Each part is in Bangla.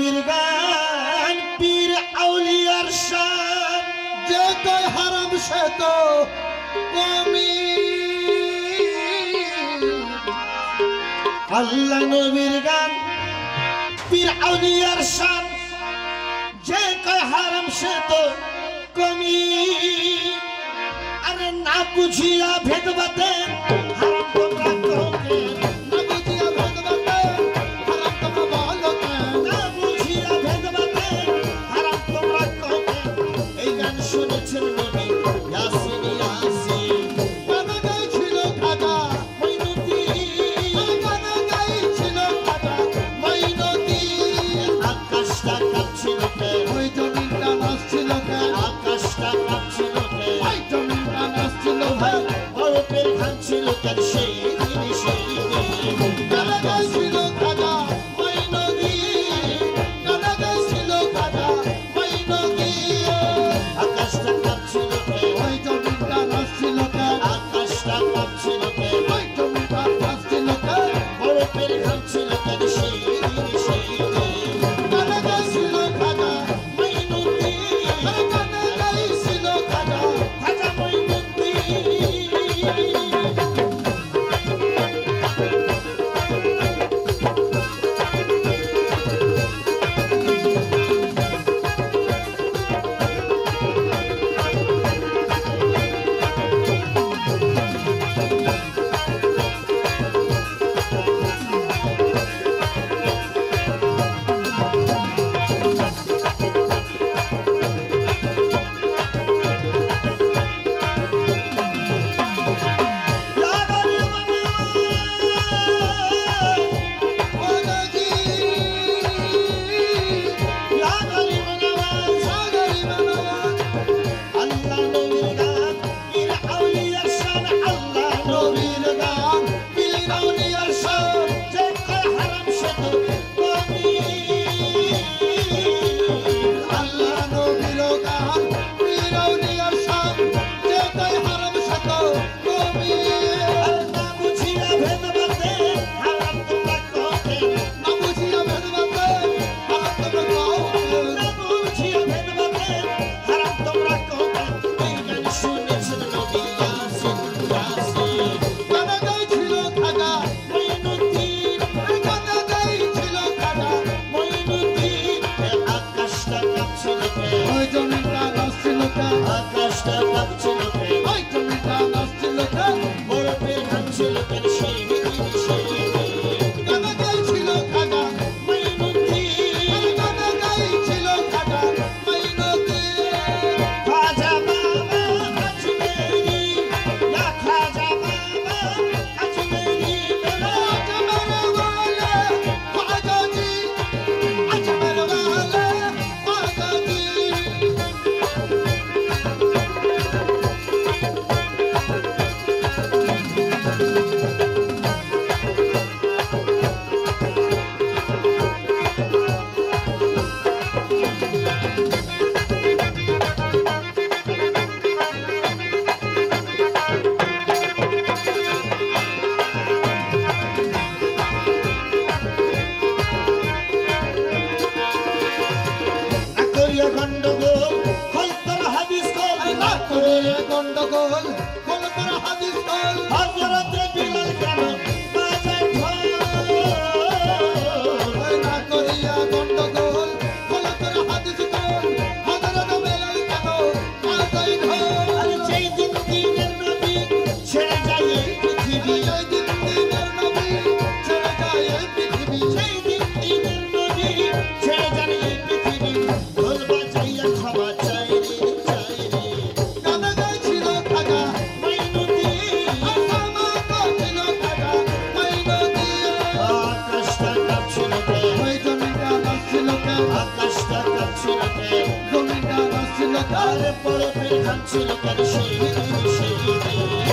নবীর গান, পীর আউলিয়ার শান যে তাই হারাম সে তো কমি। আল্লাহ নবীর গান, পীর আউলিয়ার শান যে কয় হারাম সে তো কমি। আরে না বুঝিয়া ভেদবাদের পাগল কোন হাদিস হজরত তার পরবে কাঞ্চির পর সেই সেই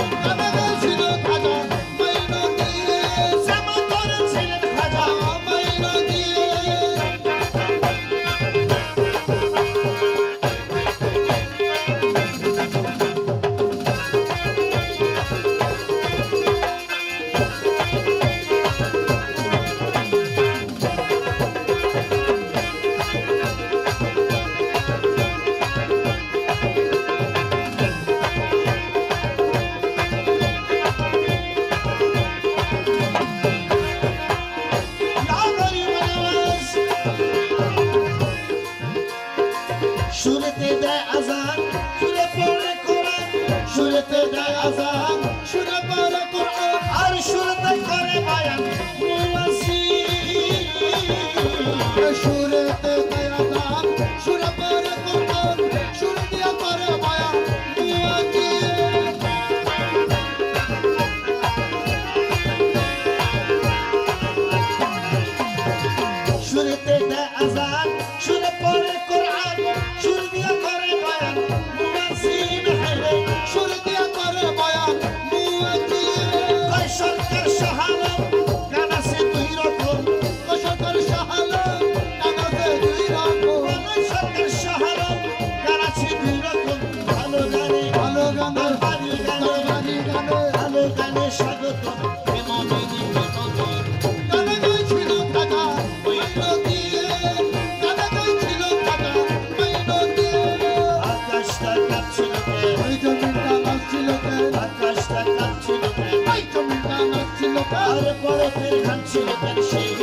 আজান সুরেতে দেয় আজান। I'll report a bit of country, but she